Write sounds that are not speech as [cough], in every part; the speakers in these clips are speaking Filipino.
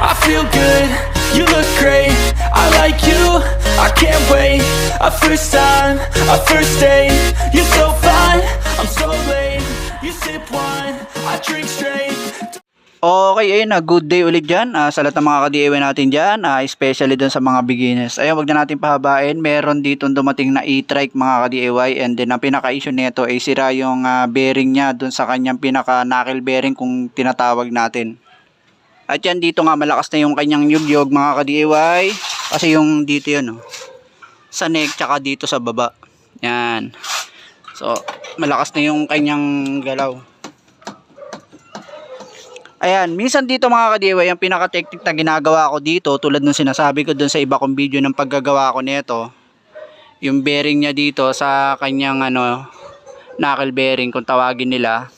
I feel good, you look great. I like you, I can't wait. A first time, a first date. You're so fine, I'm so late. You sip wine, I drink straight. Okay, ayun na, good day ulit dyan. Ah, sa lahat ng mga ka-DIY natin dyan, ah, especially dun sa mga beginners. Ayun, wag na natin pahabain, meron dito dumating na e-trike mga ka-DIY and then ang pinaka-issue nito ay sira yung ah, bearing niya dun sa kanyang pinaka-knuckle bearing kung tinatawag natin. At yan dito nga malakas na yung kanyang yugyog mga ka-DIY kasi yung dito yun oh, sa neck tsaka dito sa baba. Yan. So, malakas na yung kanyang galaw. Ayan, minsan dito mga kadiwa, yung pinaka-technique na ginagawa ko dito, tulad nung sinasabi ko dun sa iba kong video ng paggagawa ko nito, yung bearing niya dito sa kanyang ano, knuckle bearing kung tawagin nila,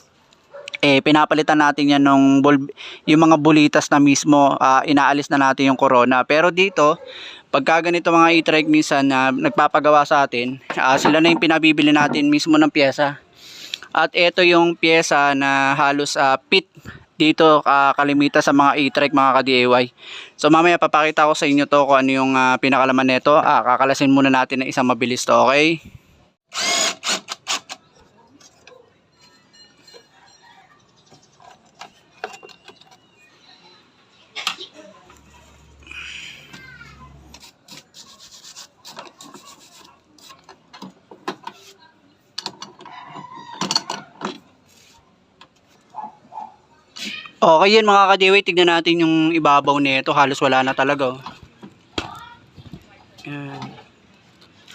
eh pinapalitan natin yan nung yung mga bulitas na mismo, ah, inaalis na natin yung corona. Pero dito, pagka ganito mga e-trike minsan na nagpapagawa sa atin, ah, sila na yung pinabibili natin mismo ng pyesa. At ito yung pyesa na halos ah, pit dito ah, kalimita sa mga e-trike mga ka-DIY. So mamaya papakita ko sa inyo to kung ano yung ah, pinakalaman nito. Ah, kakalasin muna natin ng isang mabilis to, okay? Okay yun mga ka-DIY, tignan natin yung ibabaw nito. Halos wala na talaga. oh. Yan.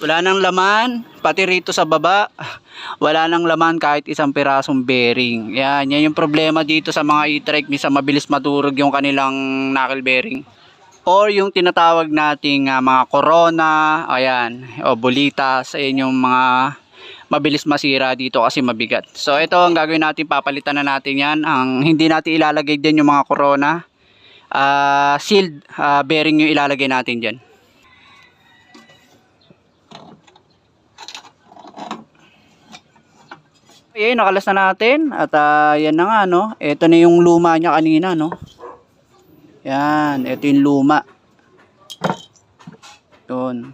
Wala nang laman, pati rito sa baba, [laughs] wala nang laman kahit isang pirasong bearing. Yan, yan yung problema dito sa mga e-trike, minsan mabilis madurog yung kanilang knuckle bearing. Or yung tinatawag nating ah, mga corona, ayan, o bulitas, ayan yung mga mabilis masira dito kasi mabigat. So ito ang gagawin natin, papalitan na natin yan. Ang hindi natin ilalagay din yung mga corona, ah, sealed ah, bearing yung ilalagay natin dyan. Okay, nakalas na natin at ah, yan na nga no. Ito na yung luma niya kanina no. Yan, ito yung luma. Yun.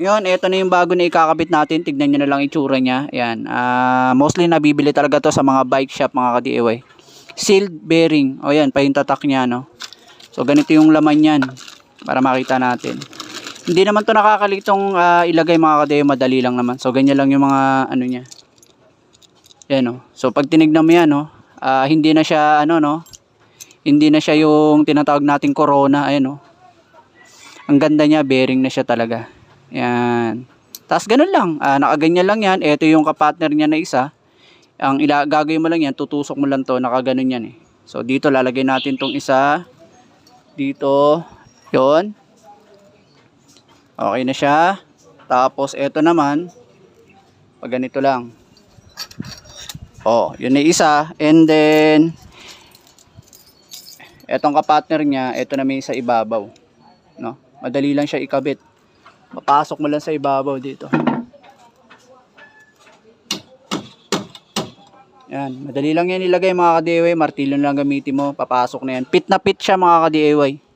Yun, ito na yung bago na ikakabit natin. Tignan nyo na lang itsura niya. Yan. ah mostly nabibili talaga to sa mga bike shop mga ka-DIY. Sealed bearing. O yan, pa yung tatak niya no. So ganito yung laman yan para makita natin. Hindi naman to nakakalitong ah, ilagay mga ka-DIY. Madali lang naman. So ganyan lang yung mga ano niya. Yan no. So pag tinignan mo yan no, ah, hindi na siya ano no, hindi na siya yung tinatawag nating corona, ayan no. Ang ganda niya, bearing na siya talaga. Yan. Tapos ganun lang, ah, nakaganyan lang yan. Ito yung kapartner niya na isa. Ang ila mo lang yan, tutusok mo lang to, nakaganon yan eh. So dito lalagay natin tong isa. Dito, yon. Okay na siya. Tapos ito naman, pag ganito lang. Oh, yun na isa. And then, etong kapartner niya, ito na may sa ibabaw. No? Madali lang siya ikabit. Papasok mo lang sa ibabaw dito. Yan, madali lang yan ilagay mga ka-DIY. Martilyo lang gamitin mo, papasok na yan. Pit na pit siya mga ka-DIY.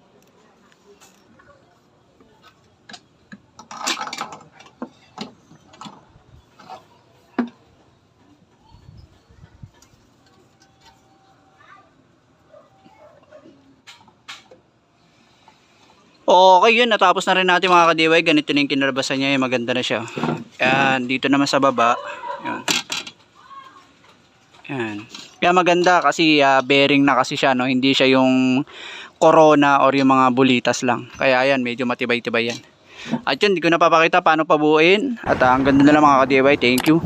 Okay yun, natapos na rin natin mga ka-DIY. Ganito na yung kinalabasan niya, maganda na siya. Yan, dito naman sa baba. Yan. Yan. Kaya maganda kasi ah, bearing na kasi siya, no? Hindi siya yung corona or yung mga bulitas lang. Kaya yan, medyo matibay-tibay yan. At yun, hindi ko napapakita paano pabuuin. At ah, ang ganda na lang mga ka-DIY. Thank you.